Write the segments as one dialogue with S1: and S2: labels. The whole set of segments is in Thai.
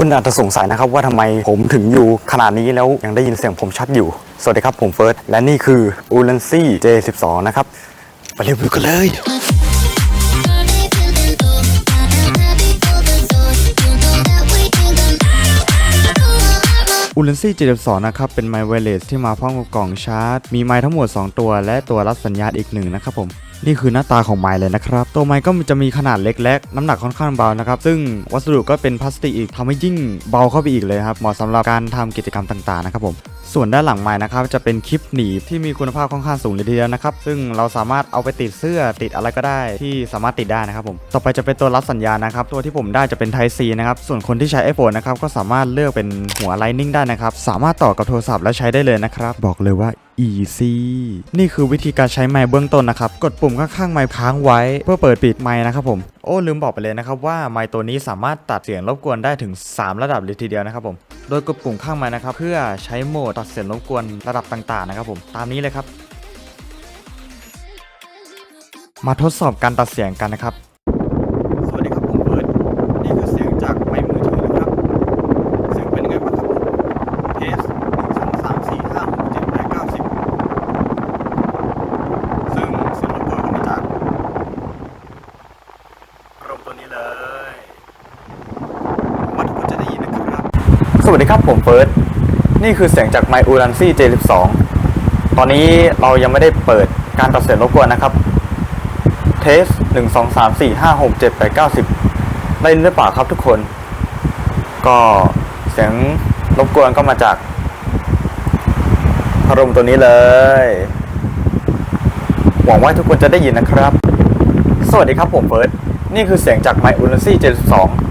S1: คุณอาจจะสงสัยนะครับว่าทำไมผมถึงอยู่ขนาดนี้แล้วยังได้ยินเสียงผมชัดอยู่ สวัสดีครับผมเฟิร์ส และนี่คือ u l a n c y J12 นะครับ ไปเร็วดูกันเลย u l a n c y J12 นะครับ เป็นไมค์ไวเลสที่มาพร้อมกับกล่องชาร์จ มีไมค์ทั้งหมด 2 ตัว และตัวรับสัญญาณอีกหนึ่งนะครับผม นี่คือหน้าตาของไมค์เลยนะครับ ตัวไมค์ก็จะมีขนาดเล็กและน้ำหนักค่อนข้างเบานะครับ ซึ่งวัสดุก็เป็นพลาสติกอีกทำให้ยิ่งเบาเข้าไปอีกเลยครับ เหมาะสำหรับการทำกิจกรรมต่างๆนะครับผม ส่วนด้านหลังไม้นะครับจะเป็นคลิปหนีบที่มีคุณภาพค่อนข้างสูงเลยทีเดียวนะครับ ซึ่งเราสามารถเอาไปติดเสื้อติดอะไรก็ได้ที่สามารถติดได้นะครับผม ต่อไปจะเป็นตัวรับสัญญาณนะครับ ตัวที่ผมได้จะเป็น Type C นะครับ ส่วนคนที่ใช้ iPhone นะครับก็สามารถเลือกเป็นหัว Lightning ได้นะครับ สามารถต่อกับโทรศัพท์และใช้ได้เลยนะครับ บอกเลยว่า easy นี่คือวิธีการใช้ไมค์เบื้องต้นนะครับ กดปุ่มข้างๆไมค์ค้างไว้ เพื่อเปิดปิดไมค์นะครับผม โอ้ลืมบอกไปเลยนะครับว่าไมค์ตัวนี้สามารถตัดเสียงรบกวนได้ถึง 3 ระดับเลยทีเดียวนะครับผม โดยกดปุ่มข้างไมค์นะครับ เพื่อใช้โหมดตัดเสียงรบกวนระดับต่างๆนะครับผม ตามนี้เลยครับ มาทดสอบการตัดเสียงกันนะครับ สวัสดีครับผมเบิร์ดนี่คือเสียงจากไมค์มือถือนะครับ เสียงเป็นยังไงบ้างครับผมเทสหนึ่งสองสามสี่ห้าหกเจ็ดแปดเก้าสิบซึ่งเสียงรบกวนก็มาจากอารมณ์ตัวนี้เลยผมว่าทุกคนจะได้ยินนะครับ สวัสดีครับผมเฟิร์สนี่คือเสียงจากไมค์อูรันซี่ J12 ตอนนี้เรายังไม่ได้เปิดการตัดเสียงรบกวนนะครับ เทสหนึ่งสองสามสี่ห้าหกเจ็ดแปดเก้าสิบได้ยินหรือเปล่าครับทุกคน ก็เสียงรบกวนก็มาจากพัดลมตัวนี้เลย หวังว่าทุกคนจะได้ยินนะครับ สวัสดีครับผมเฟิร์สนี่คือเสียงจากไมค์อูรันซี่72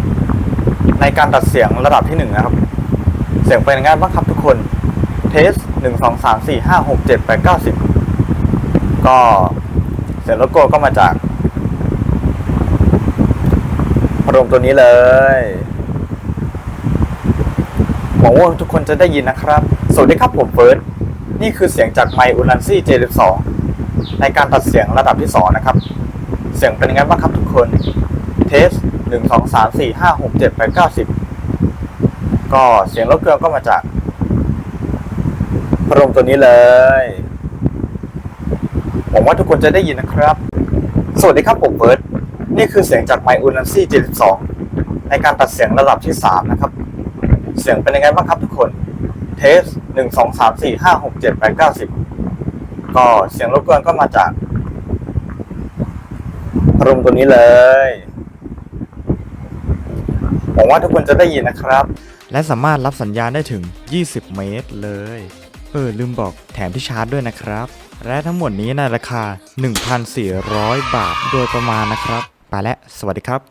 S1: ในการตัดเสียงระดับที่หนึ่งนะครับ เสียงเป็นยังไงบ้างครับทุกคน เทสหนึ่งสองสามสี่ห้าหกเจ็ดแปดเก้าสิบก็เสียงรบกวนก็มาจากพัดลมตัวนี้เลยหวังว่าทุกคนจะได้ยินนะครับ สวัสดีครับผมเฟิร์สนี่คือเสียงจากไมค์อูลันซี่ J12 ในการตัดเสียงระดับที่ 2 นะครับ เสียงเป็นยังไงบ้างครับทุกคน เทส หนึ่งสองสามสี่ห้าหกเจ็ดแปดเก้าสิบก็เสียงรบกวนก็มาจากพัดลมตัวนี้เลยหวังว่าทุกคนจะได้ยินนะครับ สวัสดีครับผมเฟิร์สนี่คือเสียงจากไมค์อูลันซี่ J12 ในการตัดเสียงระดับที่ 3 นะครับ เสียงเป็นยังไงบ้างครับทุกคนเทสหนึ่งสองสามสี่ห้าหกเจ็ดแปดเก้าสิบก็เสียงรบกวนก็มาจากพัดลมตัวนี้เลย หวังว่าทุกคนจะได้ยินนะครับ และสามารถรับสัญญาณได้ถึง 20 เมตรเลย เออ ลืมบอกแถมที่ชาร์จด้วยนะครับ และทั้งหมดนี้ในราคา 1,400 บาทโดยประมาณนะครับ ไปแล้วสวัสดีครับ